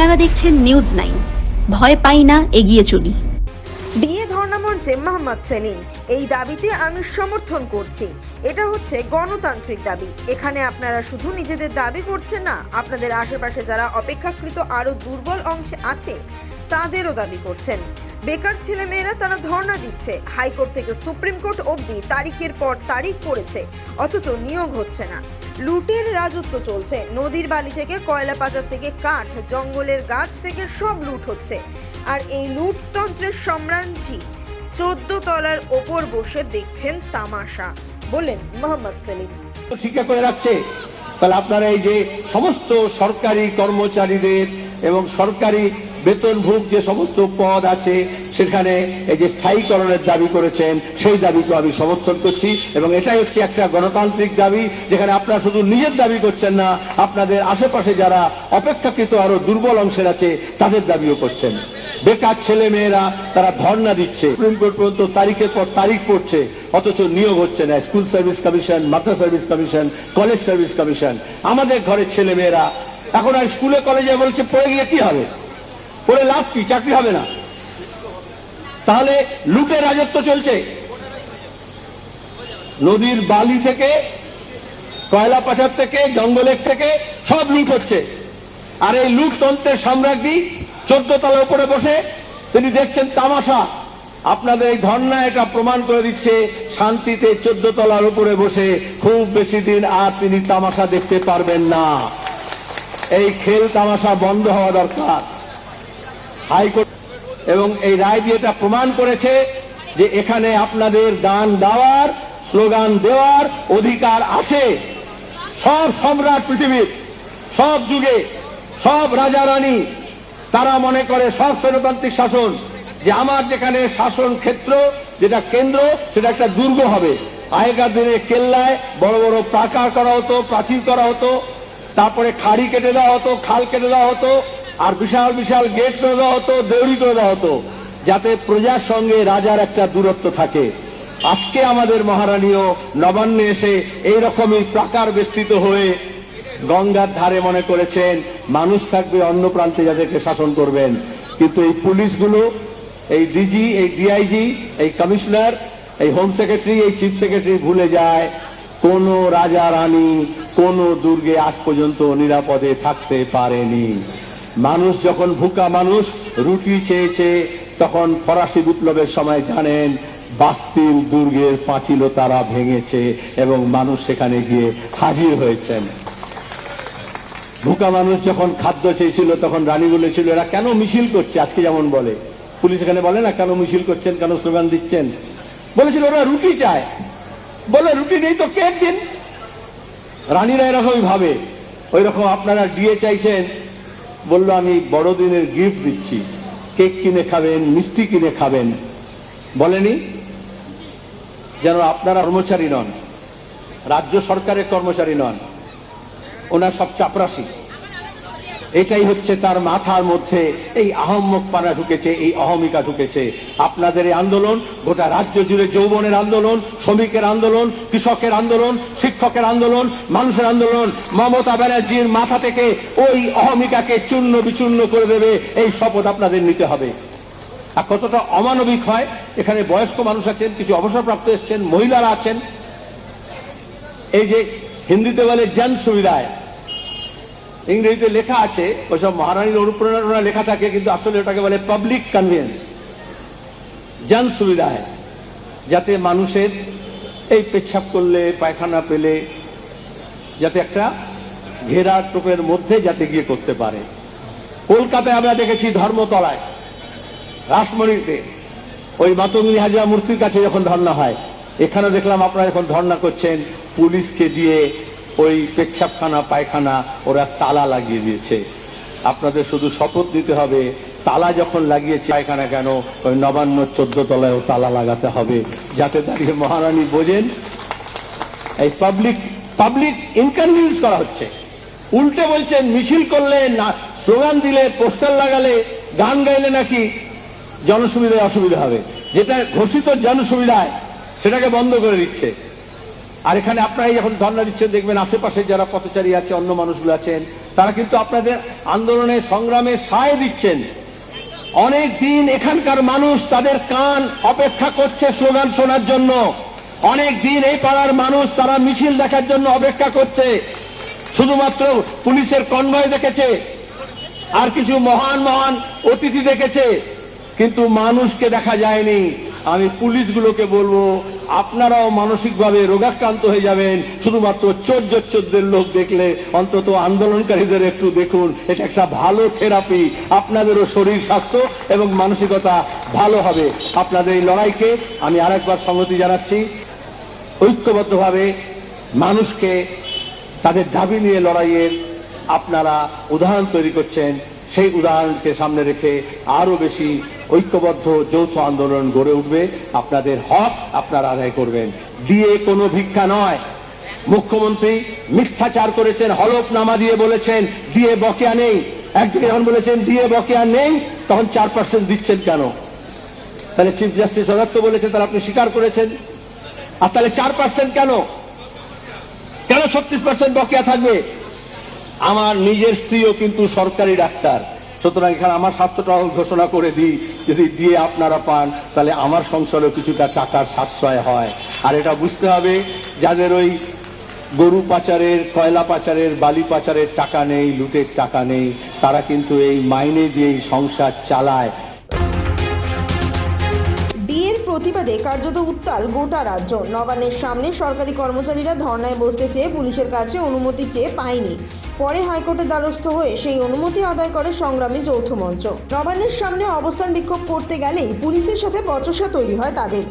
আপনারা দেখছেন news nine ভয় পাই না, এগিয়ে চলি। বিয়ে ধর্ণামঞ্চে মোহাম্মদ সেলিম। এই দাবিতে আমি সমর্থন করছি। এটা হচ্ছে গণতান্ত্রিক দাবি। এখানে আপনারা শুধু নিজেদের দাবি করছেন না, আপনাদের আশেপাশে যারা অপেক্ষাকৃত আরও দুর্বল অংশে আছে তাদেরও দাবি করছেন। বেকার ছেলেমেয়েরা তারা ধর্ণা দিচ্ছে। হাইকোর্ট থেকে সুপ্রিম কোর্ট অবধি তারিখের পর তারিখ পড়েছে, অথচ নিয়োগ হচ্ছে না। লুটের রাজত্ব চলছে। নদীর বালি থেকে, কয়লা পাচার থেকে কাঠ, জঙ্গলের গাছ থেকে সব লুট হচ্ছে। আর এই লুটতন্ত্রের সম্রাঞ্জি চোদ্দ তলার ওপর বসে দেখছেন তামাশা, বলেন মোহাম্মদ সেলিম। করে রাখছে। তাহলে আপনারা এই যে সমস্ত সরকারি কর্মচারীদের এবং সরকারি বেতনভোগ যে সমস্ত পদ আছে, সেখানে এই যে স্থায়ীকরণের দাবি করেছেন, সেই দাবিকে আমি সমর্থন করছি এবং এটাই হচ্ছে একটা গণতান্ত্রিক দাবি, যেখানে আপনারা শুধু নিজের দাবি করছেন না, আপনাদের আশেপাশে যারা অপেক্ষাকৃত আরও দুর্বল অংশের আছে, তাদের দাবিও করছেন। বেকার ছেলে মেয়েরা, তারা ধর্ণা দিচ্ছে। সুপ্রিম কোর্ট পর্যন্ত তারিখের পর তারিখ পড়ছে, অথচ নিয়োগ হচ্ছে না। স্কুল সার্ভিস কমিশন, মাদ্রাসা service commission, college service commission. আমাদের ঘরের ছেলে মেয়েরা, এখন আর স্কুলে, কলেজে বলছে, পড়ে গিয়ে কি হবে? পড়ে লাভ কি? চাকরি হবে না। তাহলে লুটের রাজত্ব চলছে। নদীর বালি থেকে, কয়লা পাচার থেকে, জঙ্গলের থেকে সব লুট হচ্ছে। আর এই লুটতন্ত্রের সম্রাজ্ঞী চোদ্দ তলার উপরে বসে তিনি দেখছেন তামাশা। আপনাদের এই ধর্ণা এটা প্রমাণ করে দিচ্ছে শান্তিতে চোদ্দ তলার উপরে বসে খুব বেশি দিন আর তিনি তামাশা দেখতে পারবেন না। এই খেল তামাশা বন্ধ হওয়া দরকার। হাইকোর্ট এবং এই রায় দিয়ে এটা প্রমাণ করেছে যে এখানে আপনাদের গান দেওয়ার, স্লোগান দেওয়ার অধিকার আছে। সব সম্রাট পৃথিবীর, সব যুগে, সব রাজা রানী, তারা মনে করে সব স্বৈরতান্ত্রিক শাসন, যে আমার যেখানে শাসন ক্ষেত্র, যেটা কেন্দ্র, সেটা একটা দুর্গ হবে। আগেকার দিনে কেল্লায় বড় বড় প্রাকার করা হতো, প্রাচীর করা হতো, তারপরে খাড়ি কেটে দেওয়া হতো, খাল কেটে দেওয়া হতো আর বিশাল বিশাল গেট করে দেওয়া হতো দেউরি করে দেওয়া হতো যাতে প্রজার সঙ্গে রাজার একটা দূরত্ব থাকে। আজকে আমাদের মহারানীও নবান্নে এসে এই রকমই প্রাকার বেষ্টিত হয়ে গঙ্গার ধারে মনে করেছেন, মানুষ থাকবে অন্য প্রান্তে যাদেরকে শাসন করবেন। কিন্তু এই পুলিশগুলো, এই ডিজি এই ডিআইজি এই কমিশনার, এই হোম সেক্রেটারি, এই চিফ সেক্রেটারি ভুলে যায়, কোন রাজা, রানী, কোন দুর্গে আজ পর্যন্ত নিরাপদে থাকতে পারেনি। মানুষ যখন ভুকা মানুষ, রুটি চেয়েছে তখন ফরাসি বিপ্লবের সময় জানেন বাস্তিল দুর্গের পাঁচিল তারা ভেঙেছে এবং মানুষ সেখানে গিয়ে হাজির হয়েছেন। ভুকা মানুষ যখন খাদ্য চেয়েছিল, তখন রানী বলেছিল, এরা কেন মিছিল করছে? আজকে যেমন বলে। পুলিশ এখানে বলে না, কেন মিছিল করছেন? কেন স্লোগান দিচ্ছেন? বলেছিল, ওরা রুটি চায়। বলে, রুটি নেই তো কেক দিন? রানীরা এরকমই ভাবে। ওই রকম আপনারা দিয়ে চাইছেন বলল, আমি বড়দিনের গিফট দিচ্ছি। কেক কিনে খাবেন, মিষ্টি কিনে খাবেন। বলেনি। যেন আপনারা কর্মচারী নন, রাজ্য সরকারের কর্মচারী নন, ওনার সব চাপরাশি। এটাই হচ্ছে তার মাথার মধ্যে। এই আহম্মক পানা ঢুকেছে, এই অহমিকা ঢুকেছে। আপনাদের এই আন্দোলন, গোটা রাজ্য জুড়ে যৌবনের আন্দোলন, শ্রমিকের আন্দোলন, কৃষকের আন্দোলন, শিক্ষকের আন্দোলন, মানুষের আন্দোলন, মমতা ব্যানার্জির মাথা থেকে ওই অহমিকাকে চূর্ণ বিচূর্ণ করে দেবে, এই শপথ আপনাদের নিতে হবে। আর কতটা অমানবিক হয়, এখানে বয়স্ক মানুষ আছেন, কিছু অবসরপ্রাপ্ত এসছেন, মহিলারা আছেন। এই যে হিন্দিতে বলে জন সুবিধায় ইংরেজিতে লেখা আছে ওইসব মহারানীর অনুপ্রেরণা লেখা থাকে, কিন্তু আসলে ওটাকে বলে পাবলিক কনভিয়েন্স জন সুবিধায়, যাতে মানুষের এই পেচ্ছাপ করলে, পায়খানা পেলে, যাতে একটা ঘেরা টোপের মধ্যে যাতে গিয়ে করতে পারে। কলকাতায় আমরা দেখেছি ধর্মতলায়, রাসমণিতে, ওই মাতঙ্গিনী হাজরা মূর্তির কাছে যখন ধর্ণা হয় এখানে দেখলাম আপনারা যখন ধর্ণা করছেন, পুলিশকে দিয়ে ওই পেচ্ছাপখানা, পায়খানা ওরা তালা লাগিয়ে দিয়েছে। আপনাদের শুধু শপথ নিতে হবে, তালা যখন লাগিয়েছে পায়খানা কেন, ওই নবান্ন চোদ্দ তলায়ও তালা লাগাতে হবে। যাতে দাঁড়িয়ে মহারানী বোঝেন, এই পাবলিক পাবলিক ইনকনভিনিয়েন্স করা হচ্ছে। উল্টে বলছেন, মিছিল করলে না স্লোগান দিলে পোস্টার লাগালে গান গাইলে নাকি জনসুবিধায় অসুবিধা হবে। যেটা ঘোষিত জনসুবিধায় সেটাকে বন্ধ করে দিচ্ছে। আর এখানে আপনারা যখন ধর্ণা দিচ্ছেন, দেখবেন আশেপাশে যারা পথচারী আছে, অন্য মানুষগুলো আছেন, তারা কিন্তু আপনাদের আন্দোলনে, সংগ্রামে সায় দিচ্ছেন। অনেক দিন এখানকার মানুষ তাদের কান অপেক্ষা করছে স্লোগান শোনার জন্য। অনেক দিন এই পাড়ার মানুষ তারা মিছিল দেখার জন্য অপেক্ষা করছে। শুধুমাত্র পুলিশের কনভয় দেখেছে, আর কিছু মহান মহান অতিথি দেখেছে। কিন্তু মানুষকে দেখা যায়নি। আমি পুলিশগুলোকে বলব, আপনারাও মানসিকভাবে রোগাক্রান্ত হয়ে যাবেন। শুধুমাত্র চোর চোদ্দের লোক দেখলে অন্তত আন্দোলনকারীদের একটু দেখুন, এটা একটা ভালো থেরাপি। আপনাদেরও শরীর স্বাস্থ্য এবং মানসিকতা ভালো হবে। আপনাদের এই লড়াইকে আমি আরেকবার সংগতি জানাচ্ছি। ঐক্যবদ্ধভাবে মানুষকে তাদের দাবি নিয়ে লড়াইয়ের আপনারা উদাহরণ তৈরি করছেন। সেই উদাহরণকে সামনে রেখে আরও বেশি ঐক্যবদ্ধ যৌথ আন্দোলন গড়ে উঠবে। আপনাদের হক আপনারা আদায় করবেন। দিয়ে কোনো ভিক্ষা নয়। মুখ্যমন্ত্রী মিথ্যাচার করেছেন, হলফনামা দিয়ে বলেছেন, দিয়ে বকেয়া নেই। একদিকে যখন বলেছেন, দিয়ে বকেয়া নেই, তখন চার পার্সেন্ট দিচ্ছেন কেন? তাহলে চিফ জাস্টিস অদত্ত বলেছেন তাহলে আপনি স্বীকার করেছেন। আর তাহলে চার পার্সেন্ট কেন? কেন ছত্রিশ পার্সেন্ট বকেয়া থাকবে? আমার নিজের স্ত্রীও কিন্তু সরকারি ডাক্তার। সুতরাং এখানে আমার স্বাস্থ্যটাও ঘোষণা করে দিই, যদি দিয়ে আপনারা পান, তাহলে আমার সংসারেও কিছুটা টাকার সাশ্রয় হয়। আর এটা বুঝতে হবে, যাদের ওই গরু পাচারের, কয়লা পাচারের, বালি পাচারের টাকা নেই, লুটের টাকা নেই, তারা কিন্তু এই মাইনে দিয়েই সংসার চালায়। বিয়ের প্রতিবাদে কার্যত উত্তাল গোটা রাজ্য। নবান্নের সামনে সরকারি কর্মচারীরা ধর্নায় বসতে চেয়ে পুলিশের কাছে অনুমতি চেয়ে পায়নি। পরে হাইকোর্টের দ্বারস্থ হয়ে সেই অনুমতি আদায় করে সংগ্রামী যৌথ মঞ্চ। নবান্নের সামনে অবস্থান বিক্ষোভ করতে গেলেই পুলিশের সাথে বচসা তৈরি হয় তাদের।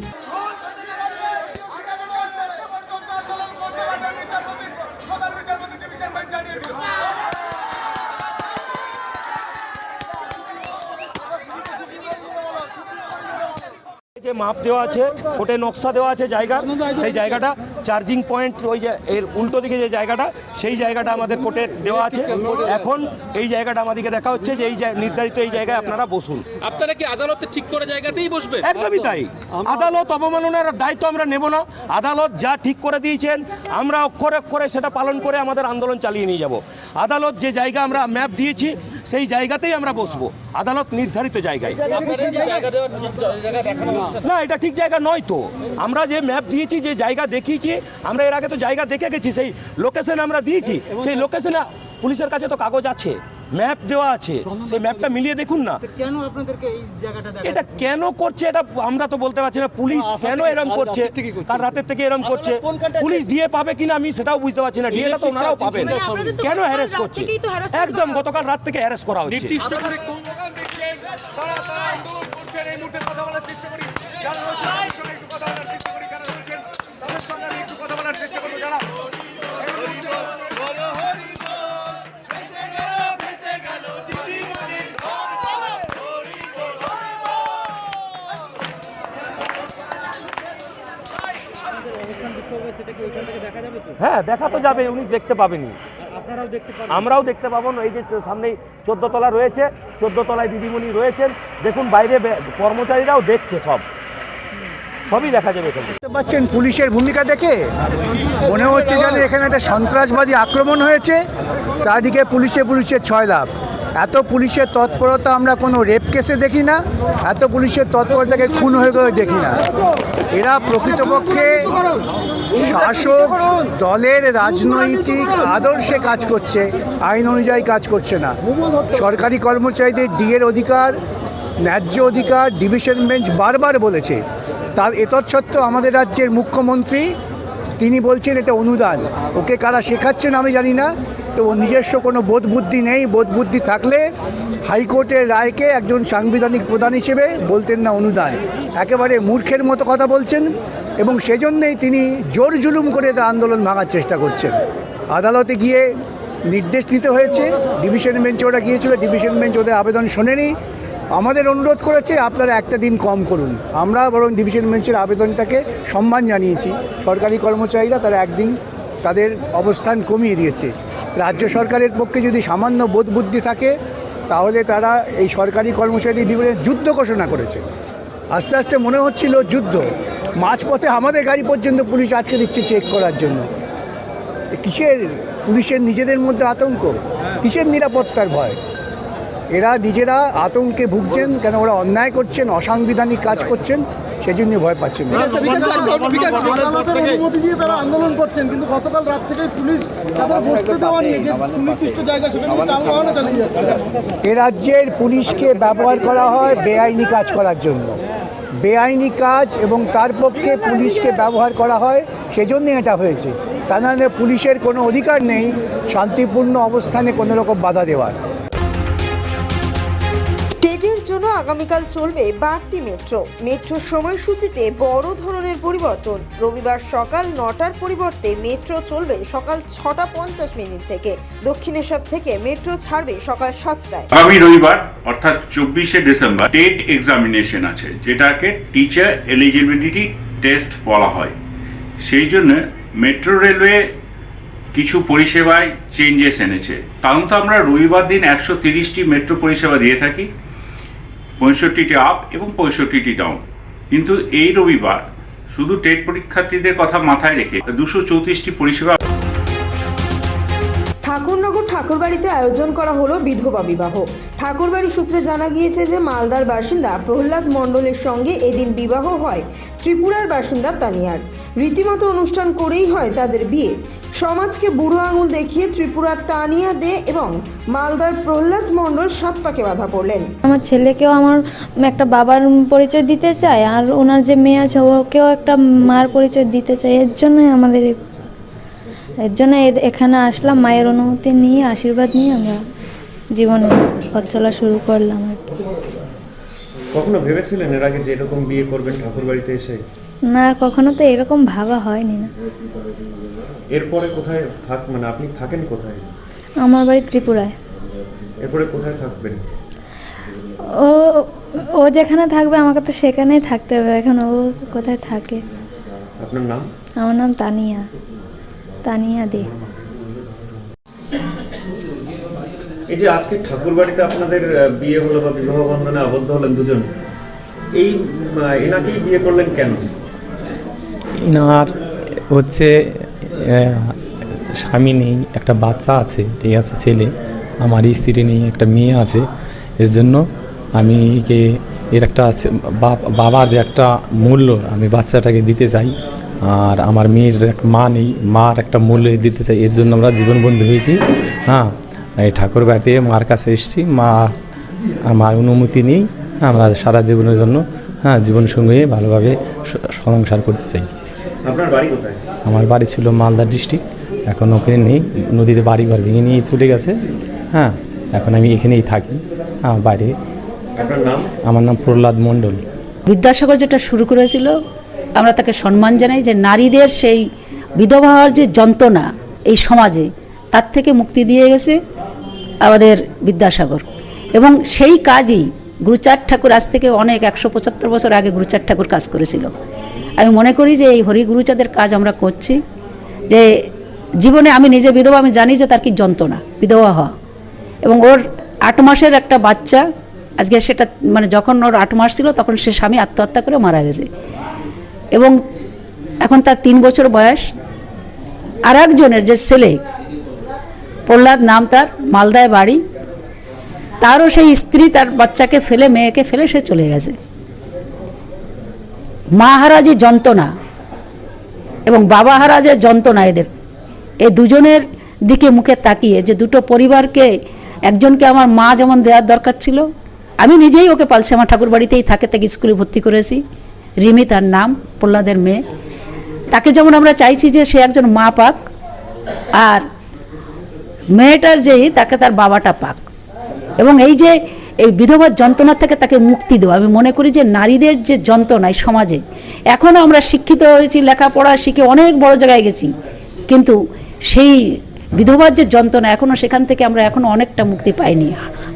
যে মাপ দেওয়া আছে কোটে নকশা দেওয়া আছে জায়গা, সেই জায়গাটা চার্জিং পয়েন্ট ওই যে এর উল্টো দিকে যে জায়গাটা সেই জায়গাটা আমাদের কোর্টে দেওয়া আছে। এখন এই জায়গাটা আমাদেরকে দেখা হচ্ছে যে এই নির্ধারিত এই জায়গায় আপনারা বসুন। আপনারা কি আদালতে ঠিক করে জায়গাতেই বসবে একদমই তাই। আদালত অবমাননার দায়িত্ব আমরা নেব না। আদালত যা ঠিক করে দিয়েছেন আমরা অক্ষরে অক্ষরে সেটা পালন করে আমাদের আন্দোলন চালিয়ে নিয়ে যাব। আদালত যে জায়গা আমরা ম্যাপ দিয়েছি সেই জায়গাতেই আমরা বসবো। আদালত নির্ধারিত জায়গায়। না এটা ঠিক জায়গা নয় তো। আমরা যে ম্যাপ দিয়েছি যে জায়গা দেখিয়েছি আমরা এর আগে তো জায়গা দেখে গেছি সেই লোকেশন আমরা দিয়েছি সেই লোকেশনে পুলিশের কাছে তো কাগজ আছে। ম্যাপ দেওয়া আছে। সেই ম্যাপটা মিলিয়ে দেখুন না। কেন আপনাদেরকে এই জায়গাটা দেখা এটা কেন করছে এটা আমরা তো বলতে পারছি না। পুলিশ কেন এরকম করছে? কার রাতের থেকে এরকম করছে। পুলিশ দিয়ে পাবে কিনা আমি সেটাও বুঝতে পারছি না। ডিএটা তো ওনারাও পাবেন। কেন হ্যারাস করছে? একদম গতকাল রাত থেকে হ্যারাস করা হচ্ছে। নির্দিষ্ট করে। কোন স্লোগান দিচ্ছেন হ্যাঁ দেখা তো যাবে উনি দেখতে পাবেনি আপনারাও আমরাও দেখতে পাবো না এই যে সামনে চোদ্দ তলা রয়েছে চোদ্দ তলায় দিদিমণি রয়েছেন। দেখুন বাইরে কর্মচারীরাও দেখছে সব। সবই দেখা যাবে এখানে দেখতে পাচ্ছেন পুলিশের ভূমিকা দেখে? মনে হচ্ছে যেন এখানে একটা সন্ত্রাসবাদী আক্রমণ হয়েছে। চারদিকে পুলিশে পুলিশের ছয় লাভ এত পুলিশের তৎপরতা আমরা কোনো রেপ কেসে দেখি না এত পুলিশের তৎপরতাকে খুন হয়ে গেলে দেখি না। এরা প্রকৃতপক্ষে শাসক দলের রাজনৈতিক আদর্শে কাজ করছে, আইন অনুযায়ী কাজ করছে না। সরকারি কর্মচারীদের ডিএর অধিকার, ন্যায্য অধিকার, ডিভিশন বেঞ্চ বারবার বলেছে। তার এতৎসত্ত্বেও আমাদের রাজ্যের মুখ্যমন্ত্রী, তিনি বলছেন এটা অনুদান। ওকে কারা শেখাচ্ছেন আমি জানি না। তো ওর নিজস্ব কোনো বোধ বুদ্ধি নেই বোধ বুদ্ধি থাকলে হাইকোর্টের রায়কে একজন সাংবিধানিক প্রধান হিসেবে বলতেন না অনুদান। একেবারে মূর্খের মতো কথা বলছেন এবং সেজন্যই তিনি জোর জুলুম করে তা আন্দোলন ভাঙার চেষ্টা করছেন। আদালতে গিয়ে নির্দেশ দিতে হয়েছে, ডিভিশন বেঞ্চে ওরা গিয়েছিল, ডিভিশন বেঞ্চ ওদের আবেদন শোনেনি। আমাদের অনুরোধ করেছে, আপনারা একটা দিন কম করুন। আমরা বরং ডিভিশন বেঞ্চের আবেদনটাকে সম্মান জানিয়েছি। সরকারি কর্মচারীরা তারা একদিন তাদের অবস্থান কমিয়ে দিয়েছে। রাজ্য সরকারের পক্ষে যদি সামান্য বোধ বুদ্ধি থাকে, তাহলে তারা এই সরকারি কর্মচারীদের বিরুদ্ধে যুদ্ধ ঘোষণা করেছে। আস্তে আস্তে মনে হচ্ছিল যুদ্ধ। মাঝপথে আমাদের গাড়ি পর্যন্ত পুলিশ আটকে দিচ্ছে চেক করার জন্য। কিসের? পুলিশের নিজেদের মধ্যে আতঙ্ক? কিসের নিরাপত্তার ভয়? এরা নিজেরা আতঙ্কে ভুগছেন, কেন ওরা অন্যায় করছেন, অসাংবিধানিক কাজ করছেন সেজন্য ভয় পাচ্ছেন না। অনুমতি নিয়ে তারা আন্দোলন করছেন কিন্তু গতকাল রাত থেকে পুলিশ তাদের বসতে দেওয়া নিয়ে যে সুনির্দিষ্ট জায়গা সেখানে চালিয়ে যাচ্ছে। এ রাজ্যের পুলিশকে ব্যবহার করা হয় বেআইনি কাজ করার জন্য। বেআইনি কাজ এবং তার পক্ষে পুলিশকে ব্যবহার করা হয় সেজন্যই এটা হয়েছে। তা নাহলে পুলিশের কোনো অধিকার নেই শান্তিপূর্ণ অবস্থানে কোনো রকম বাধা দেওয়ার। জন্য আগামীকাল চলবে বাড়তি মেট্রো। মেট্রোর সময়সূচিতে বড় ধরনের পরিবর্তন। রবিবার সকাল নটার পরিবর্তে মেট্রো চলবে সকাল ছটা পঞ্চাশ মিনিট থেকে। দক্ষিণেশ্বর থেকে মেট্রো ছাড়বে সকাল সাতটায়। আগামী রবিবার, অর্থাৎ চব্বিশে ডিসেম্বর টেট এক্সামিনেশন আছে, যেটাকে টিচার এলিজিবিলিটি টেস্ট বলা হয়। সেই জন্য মেট্রো রেলওয়ে কিছু পরিষেবায় চেঞ্জেস এনেছে। কারণ তো আমরা রবিবার দিন একশো তিরিশটি মেট্রো পরিষেবা দিয়ে থাকি। পঁয়ষট্টিটি আপ এবং পঁয়ষট্টিটি ডাউন কিন্তু এই রবিবার শুধু টেট পরীক্ষার্থীদের কথা মাথায় রেখে দুশো চৌত্রিশটি পরিষেবা ঠাকুরনগর ঠাকুরবাড়িতে আয়োজন করা হলো বিধবা বিবাহ। ঠাকুরবাড়ি সূত্রে জানা গিয়েছে যে মালদার বাসিন্দা প্রহ্লাদ মণ্ডলের সঙ্গে এদিন বিবাহ হয় ত্রিপুরার বাসিন্দা তানিয়ার। রীতিমতো অনুষ্ঠান করেই হয় তাদের বিয়ে। সমাজকে বুড়ো আঙুল দেখিয়ে ত্রিপুরার তানিয়া দে এবং মালদার প্রহ্লাদ মণ্ডল সাত পাকে বাধা পড়লেন। আমার ছেলেকেও আমার একটা বাবার পরিচয় দিতে চায় আর ওনার যে মেয়ে আছে ওকেও একটা মার পরিচয় দিতে চাই এর জন্যই আমাদের এর জন্য এখানে আসলাম মায়ের অনুমতি নিয়ে আশীর্বাদ নিয়ে আমরা জীবনে পথ চলা শুরু করলাম আর কি। কখনো ভেবেছিলেন এর আগে যে এরকম বিয়ে করবেন ঠাকুর বাড়িতে এসে? না কখনো তো এরকম ভাবা হয়নি না। এরপরে কোথায় থাক মানে আপনি থাকেন কোথায়? আমার বাড়ি ত্রিপুরায়। এরপরে কোথায় থাকবেন? ও ও যেখানে থাকবে আমাকে তো সেখানেই থাকতে হবে। এখন ও কোথায় থাকে? আপনার নাম? আমার নাম তানিয়া। তানিয়া দে। এই যে আজকে ঠাকুর বাড়িতে আপনাদের বিয়ে হলো বা বিবাহ বন্ধনে আবদ্ধ হলেন দুজন এই এনাকেই বিয়ে করলেন কেন? ইনার হচ্ছে স্বামী নেই, একটা বাচ্চা আছে, ঠিক আছে, ছেলে। আমার স্ত্রী নেই, একটা মেয়ে আছে। এর জন্য আমি একে, এর একটা বাবার যে একটা মূল্য, আমি বাচ্চাটাকে দিতে চাই। আর আমার মেয়ের এক মা নেই, মার একটা মূল্য দিতে চাই। এর জন্য আমরা জীবনবন্ধু হয়েছি। হ্যাঁ এই ঠাকুর বাড়িতে মার কাছে এসেছি। মা, আমার অনুমতি নেই। আমরা সারা জীবনের জন্য হ্যাঁ জীবনসঙ্গী হয়ে ভালোভাবে সংসার করতে চাই। আপনার বাড়ি কোথায়? আমার বাড়ি ছিল মালদা ডিস্ট্রিক্ট। এখন ওখানে নেই। নদীতে বাড়ি ঘর ভেঙে নিয়ে চলে গেছে। হ্যাঁ এখন আমি এখানেই থাকি। হ্যাঁ বাইরে। আপনার নাম? আমার নাম প্রহ্লাদ মণ্ডল। বিদ্যাসাগর যেটা শুরু করেছিল আমরা তাকে সম্মান জানাই যে নারীদের সেই বিধবা হওয়ার যে যন্ত্রণা এই সমাজে তার থেকে মুক্তি দিয়ে গেছে আমাদের বিদ্যাসাগর। এবং সেই কাজই গুরুচাঁদ ঠাকুর আজ থেকে অনেক একশো পঁচাত্তর বছর আগে গুরুচাঁদ ঠাকুর কাজ করেছিল। আমি মনে করি যে এই হরি গুরুচাঁদের কাজ আমরা করছি, যে জীবনে আমি নিজে বিধবা, আমি জানি যে তার কি যন্ত্রণা, বিধবা হওয়া। এবং ওর আট মাসের একটা বাচ্চা, আজকে সেটা মানে যখন ওর আট মাস ছিল, তখন সে স্বামী আত্মহত্যা করে মারা গেছে। এবং এখন তার তিন বছর বয়স। আর একজনের যে ছেলে, প্রহ্লাদ নাম তার, মালদায় বাড়ি, তারও সেই স্ত্রী তার বাচ্চাকে ফেলে, মেয়েকে ফেলে সে চলে গেছে। মা হারা যন্ত্রণা এবং বাবা হারা যন্ত্রণা এদের। এই দুজনের দিকে মুখে তাকিয়ে যে দুটো পরিবারকে একজনকে আমার মা যেমন দেওয়ার দরকার ছিল, আমি নিজেই ওকে পালছি আমার ঠাকুর বাড়িতেই থাকে, তাকে স্কুলে ভর্তি করেছি। রিমি তার নাম, প্রহ্লাদের মেয়ে। তাকে যেমন আমরা চাইছি যে সে একজন মা পাক, আর মেয়েটার যেই তাকে তার বাবাটা পাক। এবং এই যে এই বিধবার যন্ত্রণা থেকে তাকে মুক্তি দেওয়া। আমি মনে করি যে নারীদের যে যন্ত্রণা সমাজে এখনও আমরা শিক্ষিত হয়েছি, লেখাপড়া শিখে অনেক বড় জায়গায় গেছি, কিন্তু সেই বিধবার যে যন্ত্রণা এখনও সেখান থেকে আমরা এখনও অনেকটা মুক্তি পাইনি।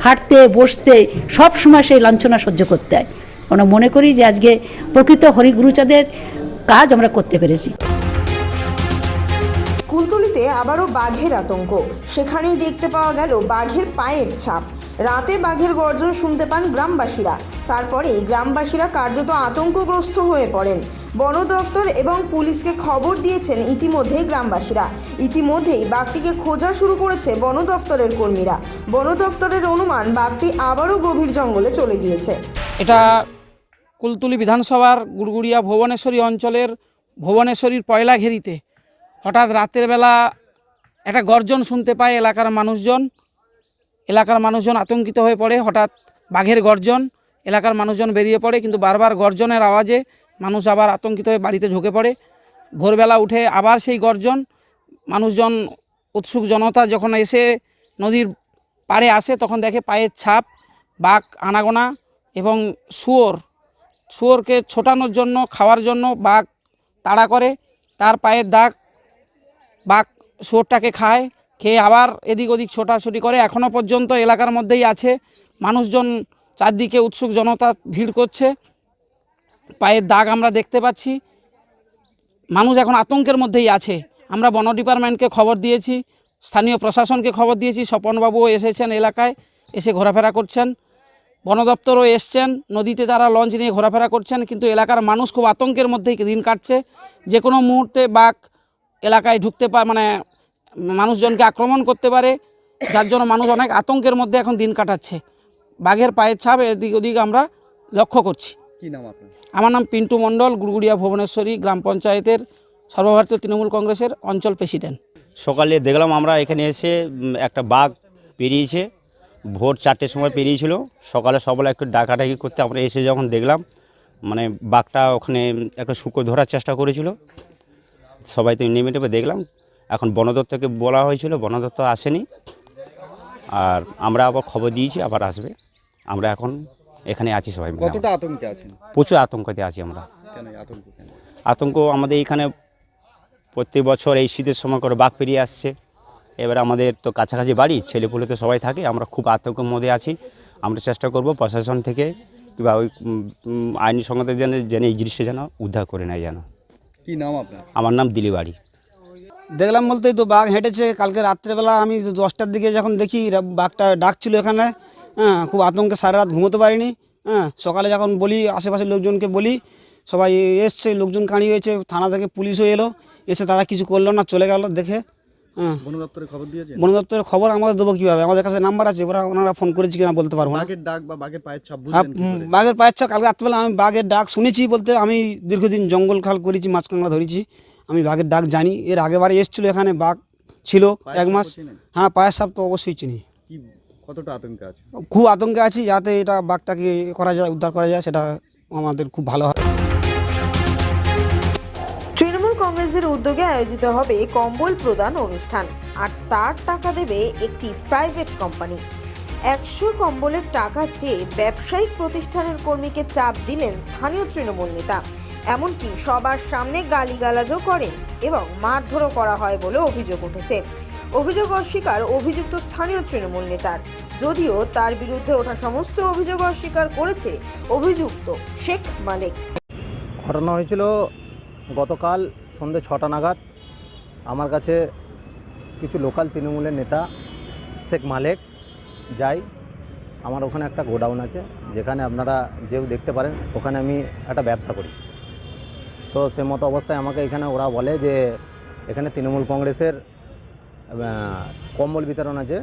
হাঁটতে, বসতে, সব সময় সেই লাঞ্ছনা সহ্য করতে হয়। আমরা মনে করি যে আজকে প্রকৃত হরিগুরুচাঁদের কাজ আমরা করতে পেরেছি। কুলতলিতে আবারও বাঘের আতঙ্ক। সেখানেই দেখতে পাওয়া গেল বাঘের পায়ের ছাপ। রাতে বাঘের গর্জন শুনতে পান গ্রামবাসীরা। তারপরে গ্রামবাসীরা কার্যত আতঙ্কগ্রস্ত হয়ে পড়েন। বন দফতর এবং পুলিশকে খবর দিয়েছেন ইতিমধ্যে গ্রামবাসীরা। ইতিমধ্যেই বাঘটিকে খোঁজা শুরু করেছে বন দফতরের কর্মীরা। বন দফতরের অনুমান, বাঘটি আবারও গভীর জঙ্গলে চলে গিয়েছে। এটা কুলতুলি বিধানসভার গুড়গুড়িয়া ভুবনেশ্বরী অঞ্চলের ভুবনেশ্বরীর পয়লা ঘেরিতে হঠাৎ রাতের বেলা একটা গর্জন শুনতে পায় এলাকার মানুষজন। এলাকার মানুষজন আতঙ্কিত হয়ে পড়ে, হঠাৎ বাঘের গর্জন। এলাকার মানুষজন বেরিয়ে পড়ে, কিন্তু বারবার গর্জনের আওয়াজে মানুষ আবার আতঙ্কিত হয়ে বাড়িতে ঢুকে পড়ে। ভোরবেলা উঠে আবার সেই গর্জন। মানুষজন, উৎসুক জনতা যখন এসে নদীর পাড়ে আসে, তখন দেখে পায়ের ছাপ, বাঘ আনাগোনা এবং শুয়োর। শুয়োরকে ছোটানোর জন্য, খাওয়ার জন্য বাঘ তাড়া করে। তার পায়ের দাগ, বাঘ শুয়োরটাকে খায়। খেয়ে আবার এদিক ওদিক ছোটাছুটি করে এখনও পর্যন্ত এলাকার মধ্যেই আছে। মানুষজন চারদিকে উৎসুক জনতা ভিড় করছে। পায়ের দাগ আমরা দেখতে পাচ্ছি। মানুষ এখন আতঙ্কের মধ্যেই আছে। আমরা বন ডিপার্টমেন্টকে খবর দিয়েছি, স্থানীয় প্রশাসনকে খবর দিয়েছি স্বপনবাবুও এসেছেন এলাকায়, এসে ঘোরাফেরা করছেন। বন দপ্তরও এসছেন, নদীতে তারা লঞ্চ নিয়ে ঘোরাফেরা করছেন, কিন্তু এলাকার মানুষ খুব আতঙ্কের মধ্যেই দিন কাটছে। যে কোনো মুহূর্তে বাঘ এলাকায় ঢুকতে পারে মানে মানুষজনকে আক্রমণ করতে পারে যার জন্য মানুষ অনেক আতঙ্কের মধ্যে এখন দিন কাটাচ্ছে। বাঘের পায়ের ছাপ এদিক ওদিক আমরা লক্ষ্য করছি। কি নাম আপনার? আমার নাম পিন্টু মণ্ডল গুড়গুড়িয়া ভুবনেশ্বরী গ্রাম পঞ্চায়েতের সর্বভারতীয় তৃণমূল কংগ্রেসের অঞ্চল প্রেসিডেন্ট। সকালে দেখলাম আমরা এখানে এসে একটা বাঘ পেরিয়েছে ভোর চারটের সময় পেরিয়েছিল। সকালে সবাই একটু ডাকাডাকি করতে আমরা এসে যখন দেখলাম মানে বাঘটা ওখানে একটা শুকো ধরার চেষ্টা করেছিল। সবাই তো নেমে টেপে দেখলাম এখন বন দপ্তরকে বলা হয়েছিল বন দপ্তর আসেনি। আর আমরা আবার খবর দিয়েছি আবার আসবে। আমরা এখন এখানে আছি সবাই মিলে। কতটা আতঙ্কে আছেন? প্রচুর আতঙ্কতে আছি আমরা। আতঙ্ক আমাদের এখানে প্রত্যেক বছর এই শীতের সময় করে বাঘ পেরিয়ে আসছে। এবার আমাদের তো কাছাকাছি বাড়ি ছেলেপুলে তো সবাই থাকে আমরা খুব আতঙ্কের মধ্যে আছি। আমরা চেষ্টা করব প্রশাসন থেকে কিংবা ওই আইনি সংগঠন যেন যেন এই জিনিসটা যেন উদ্ধার করে নেয় যেন। কি নাম আপনার? আমার নাম দিলীবাড়ি দেখলাম বলতেই তো বাঘ হেঁটেছে কালকে রাত্রেবেলা আমি দশটার দিকে যখন দেখি বাঘটা ডাকছিল এখানে হ্যাঁ খুব আতঙ্কে সারা রাত ঘুমোতে পারিনি হ্যাঁ সকালে যখন বলি আশেপাশের লোকজনকে বলি সবাই এসছে লোকজন কাঁড়ি হয়েছে থানা থেকে পুলিশও এলো এসে তারা কিছু করল না চলে গেল দেখে হ্যাঁ। বন খবর দপ্তরের খবর আমাদের দেবো কীভাবে? আমাদের কাছে নাম্বার আছে ওরা ওনারা ফোন করেছে কিনা বলতে পারব না। বাঘের ডাক বা বাঘের পায়ের ছাপ হ্যাঁ? বাঘের পায়ের ছাপ কালকে রাত্রেবেলা আমি বাঘের ডাক শুনেছি বলতে আমি দীর্ঘদিন জঙ্গল খাল করেছি মাছ কাঁকড়া ধরেছি আমি বাঘের ডাক জানি। এর আগেবারে এসেছিল এখানে বাঘ ছিল এক মাস। হ্যাঁ পায়ের সাপ তো অবশ্যই চিনি। কি কতটা আতঙ্কে আছে? খুব আতঙ্কে আছি যাতে এটা বাঘটাকে করা যায় উদ্ধার করা যায় সেটা আমাদের খুব ভালো হয়। তৃণমূল কংগ্রেসের উদ্যোগে আয়োজিত হবে কম্বল প্রদান অনুষ্ঠান। আর তার টাকা দেবে একটি প্রাইভেট কোম্পানি। একশো কম্বলের টাকা চেয়ে ব্যবসায়িক প্রতিষ্ঠানের কর্মীকে চাপ দিলেন স্থানীয় তৃণমূল নেতা। এমনকি সবার সামনে গালিগালাজও করেন এবং মারধরও করা হয় বলে অভিযোগ উঠেছে। অভিযোগ অস্বীকার অভিযুক্ত স্থানীয় তৃণমূল নেতার। যদিও তার বিরুদ্ধে ওঠা সমস্ত অভিযোগ অস্বীকার করেছে অভিযুক্ত শেখ মালিক। ঘটনা হয়েছিল গতকাল সন্ধ্যে ছটা নাগাদ। আমার কাছে কিছু লোকাল তৃণমূলের নেতা শেখ মালেক যাই। আমার ওখানে একটা গোডাউন আছে, যেখানে আপনারা যেও দেখতে পারেন, ওখানে আমি একটা ব্যবসা করি। তো সে মতো অবস্থায় আমাকে এখানে ওরা বলে যে, এখানে তৃণমূল কংগ্রেসের কম্বল বিতরণ আছে,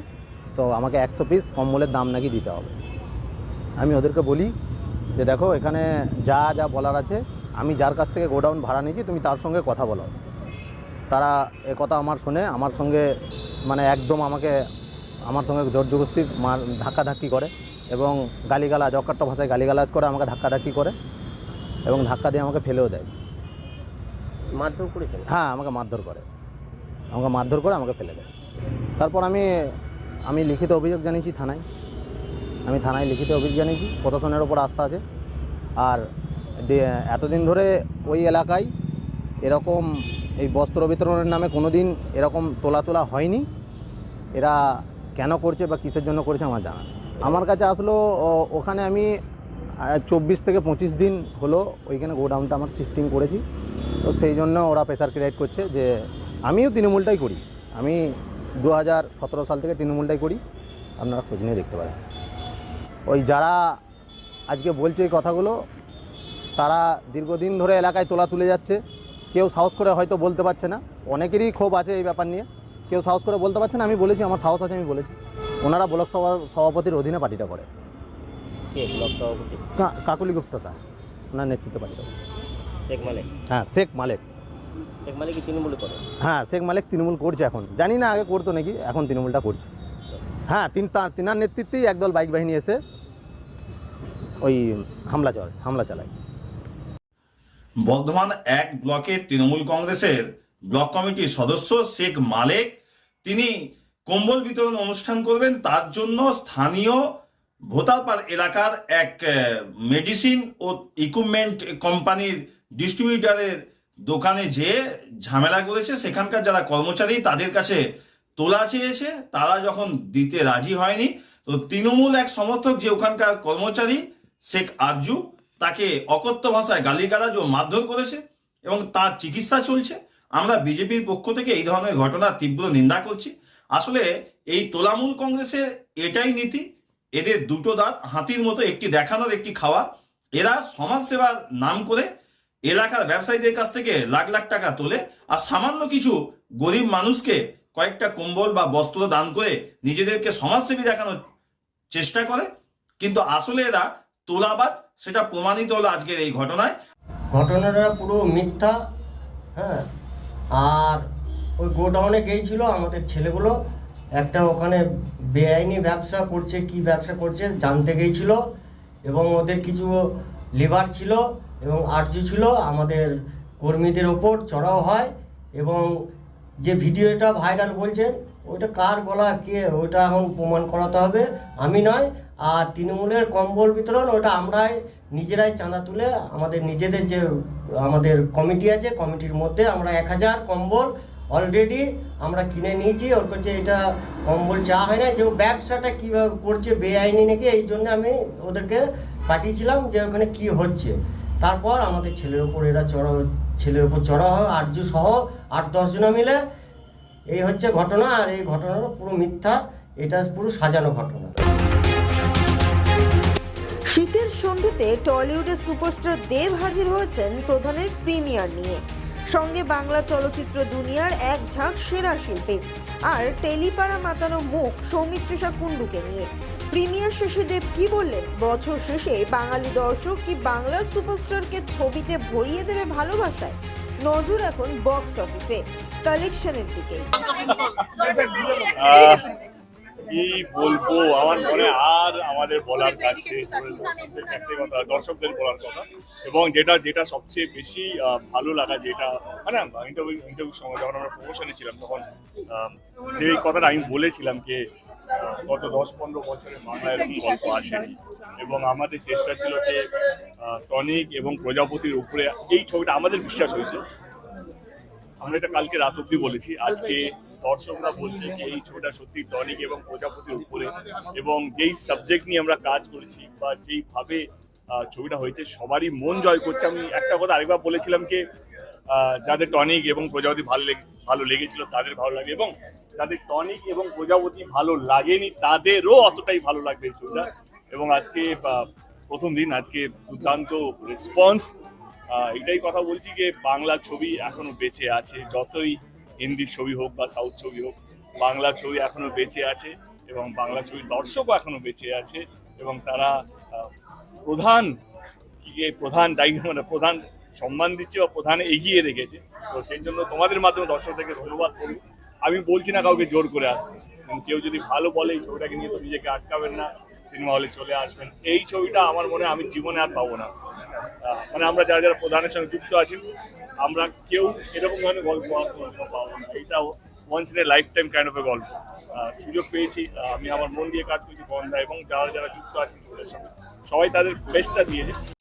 তো আমাকে একশো পিস কম্বলের দাম নাকি দিতে হবে। আমি ওদেরকে বলি যে, দেখো, এখানে যা যা বলার আছে, আমি যার কাছ থেকে গোডাউন ভাড়া নিয়েছি, তুমি তার সঙ্গে কথা বলো। তারা এ কথা আমার শুনে, আমার সঙ্গে মানে একদম আমাকে, আমার সঙ্গে জোর জবস্তি মার, ধাক্কাধাক্কি করে এবং গালিগালাজ, অকাট্য ভাষায় গালিগালাজ করে আমাকে ধাক্কাধাক্কি করে এবং ধাক্কা দিয়ে আমাকে ফেলেও দেয়। মারধর করেছেন? হ্যাঁ আমাকে মারধর করে। আমাকে মারধর করে আমাকে ফেলে দেয়। তারপর আমি আমি লিখিত অভিযোগ জানিয়েছি থানায়। আমি থানায় লিখিত অভিযোগ জানিয়েছি, প্রশাসনের ওপর আস্থা আছে। আর এতদিন ধরে ওই এলাকায় এরকম এই বস্ত্র বিতরণের নামে কোনো দিন এরকম তোলা তোলা হয়নি। এরা কেন করছে বা কিসের জন্য করছে আমার জানা আমার কাছে আসলো ওখানে আমি চব্বিশ থেকে পঁচিশ দিন হলো ওইখানে গোডাউনটা আমার সিস্টেম করেছি। তো সেই জন্য ওরা প্রেশার ক্রিয়েট করছে যে আমিও তৃণমূলটাই করি। আমি দু হাজার সতেরো সাল থেকে তৃণমূলটাই করি। আপনারা খোঁজ নিয়ে দেখতে পারেন। ওই যারা আজকে বলছে এই কথাগুলো তারা দীর্ঘদিন ধরে এলাকায় তোলা তুলে যাচ্ছে। কেউ সাহস করে হয়তো বলতে পারছে না। অনেকেরই ক্ষোভ আছে এই ব্যাপার নিয়ে। কেউ সাহস করে বলতে পারছে না আমি বলেছি আমার সাহস আছে আমি বলেছি। ওনারা ব্লক সভা সভাপতির অধীনে পার্টিটা করে। কে ব্লক সভাপতি? কা- কাকুলি গুপ্ততা ওনার নেতৃত্বে পার্টিটা করে। শেখ মালিক? হ্যাঁ শেখ মালিক। শেখ মালিক তৃণমূল করে? হ্যাঁ শেখ মালিক তৃণমূল করছে এখন। জানি না আগে করতো নাকি এখন তৃণমূলটা করছে। হ্যাঁ তিন তা- তিনার নেতৃত্বেই একদল বাইক বাহিনী এসে ওই হামলা চল হামলা চালায়। বর্ধমান এক ব্লকের তৃণমূল কংগ্রেসের ব্লক কমিটির সদস্য শেখ মালেক তিনি কম্বল বিতরণ অনুষ্ঠান করবেন। তার জন্য স্থানীয় ভোতারপাড় এলাকার এক মেডিসিন ও ইকুইপমেন্ট কোম্পানির ডিস্ট্রিবিউটারের দোকানে যেয়ে ঝামেলা করেছে, সেখানকার যারা কর্মচারী তাদের কাছে তোলা চেয়েছে, তারা যখন দিতে রাজি হয়নি, তো তৃণমূল এক সমর্থক যে ওখানকার কর্মচারী, শেখ আরজু, তাকে অকথ্য ভাষায় গালিগালাজ ও মারধর করেছে এবং তার চিকিৎসা চলছে। আমরা বিজেপির পক্ষ থেকে এই ধরনের ঘটনার তীব্র নিন্দা করছি। আসলে এই তোলামূল কংগ্রেসের এটাই নীতি। এদের দুটো দাঁত হাতির মতো একটি দেখানোর একটি খাওয়া। এরা সমাজসেবার নাম করে এলাকার ব্যবসায়ীদের কাছ থেকে লাখ লাখ টাকা তোলে আর সামান্য কিছু গরিব মানুষকে কয়েকটা কম্বল বা বস্ত্র দান করে নিজেদেরকে সমাজসেবী দেখানোর চেষ্টা করে। কিন্তু আসলে এরা তোলাবাদ সেটা প্রমাণিত হলো আজকের এই ঘটনায়। ঘটনাটা পুরো মিথ্যা হ্যাঁ? আর ওই গোডাউনে গিয়েছিল আমাদের ছেলেগুলো। একটা ওখানে বেআইনি ব্যবসা করছে, কি ব্যবসা করছে জানতে গিয়েছিল। এবং ওদের কিছু লিভার ছিল এবং আর্জি ছিল, আমাদের কর্মীদের ওপর চড়াও হয় এবং যে ভিডিওটা ভাইরাল বলছেন, ওইটা কার গলা, কে, ওইটা এখন প্রমাণ করাতে হবে, আমি নয়। আর তৃণমূলের কম্বল বিতরণ, ওটা আমরাই নিজেরাই চাঁদা তুলে আমাদের নিজেদের যে, আমাদের কমিটি আছে, কমিটির মধ্যে আমরা এক হাজার কম্বল অলরেডি আমরা কিনে নিয়েছি। ওর কাছে এটা কম্বল চাওয়া হয় না, যে ব্যবসাটা কীভাবে করছে, বেআইনি নাকি, এই জন্য আমি ওদেরকে পাঠিয়েছিলাম যে ওখানে কি হচ্ছে। তারপর আমাদের ছেলের ওপর এরা চড়া ছেলের ওপর চড়া হয় আটজু সহ আট দশজনা মিলে। এই হচ্ছে ঘটনা আর এই ঘটনাটা পুরো মিথ্যা, এটা পুরো সাজানো ঘটনা। শীতের সন্ধ্যেতে টলিউডের সুপারস্টার দেব হাজির হয়েছেন প্রধানের প্রিমিয়ার নিয়ে। সঙ্গে বাংলা চলচ্চিত্র দুনিয়ার এক ঝাঁক সেরা শিল্পী। আর টেলিপাড়া মাতানো মুখ সৌমিত্রিষা কুণ্ডুকে নিয়ে। প্রিমিয়ার শেষে দেব কি বললেন? বছর শেষে বাঙালি দর্শক কি বাংলার সুপারস্টারকে ছবিতে ভরিয়ে দেবে ভালোবাসায়? নজর এখন বক্স অফিসে, কালেকশনের দিকে। কি বলব, আমার মনে আর আমাদের বলার কাজ শেষ কথা, দর্শকদের বলার কথা। এবং যেটা যেটা সবচেয়ে বেশি ভালো লাগা যেটা মানে ইন্টারভিউ ইন্টারভিউ সময় যখন আমরা প্রমোশনে ছিলাম, তখন যে কথাটা আমি বলেছিলাম যে গত দশ পনেরো বছরে বাংলা এরকম গল্প আসেনি। এবং আমাদের চেষ্টা ছিল যে টনিক এবং প্রজাপতির উপরে এই ছবিটা আমাদের বিশ্বাস হয়েছে। আমরা এটা কালকে রাত অব্দি বলেছি। আজকে দর্শকরা বলছে যে, এই ছবিটা সত্যি টনিক এবং প্রজাপতির উপরে। এবং যেই সাবজেক্ট নিয়ে আমরা কাজ করেছি বা যেইভাবে ছবিটা হয়েছে, সবারই মন জয় করছে। আমি একটা কথা আরেকবার বলেছিলাম যে যাদের টনিক এবং প্রজাপতি ভালো লেগে ভালো লেগেছিল, তাদের ভালো লাগে এবং যাদের টনিক এবং প্রজাপতি ভালো লাগেনি, তাদেরও অতটাই ভালো লাগবে এই এবং আজকে প্রথম দিন, আজকে দুর্দান্ত রেসপন্স এটাই কথা বলছি যে, বাংলা ছবি এখনও বেঁচে আছে, যতই হিন্দি ছবি হোক বা সাউথ ছবি হোক, বাংলা ছবি এখনও বেঁচে আছে এবং বাংলা ছবির দর্শকও এখনও বেঁচে আছে এবং তারা প্রধান প্রধান জায়গা মানে প্রধান সম্মান দিচ্ছে বা প্রধান এগিয়ে রেখেছে, তো সেই জন্য তোমাদের মাধ্যমে দর্শকদেরকে ধন্যবাদ করি। আমি বলছি না কাউকে জোর করে আসতে। কেউ যদি ভালো বলে এই ছবিটাকে নিয়ে তো নিজেকে আটকাবেন না, সিনেমা হলে চলে আসবেন। এই ছবিটা আমার মনে আমি জীবনে আর পাবো না। মানে আমরা যারা যারা প্রধানের সঙ্গে যুক্ত আছি, আমরা কেউ এরকম ধরনের গল্প পাবো না এইটা once in a lifetime kind of a গল্প সুযোগ পেয়েছি আমি আমার মন দিয়ে কাজ করেছি বন্ধা এবং যারা যারা যুক্ত আছে ছবিটার সঙ্গে। সবাই তাদের বেস্টটা দিয়েছে।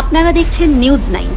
আপনারা দেখছেন নিউজ নাইন।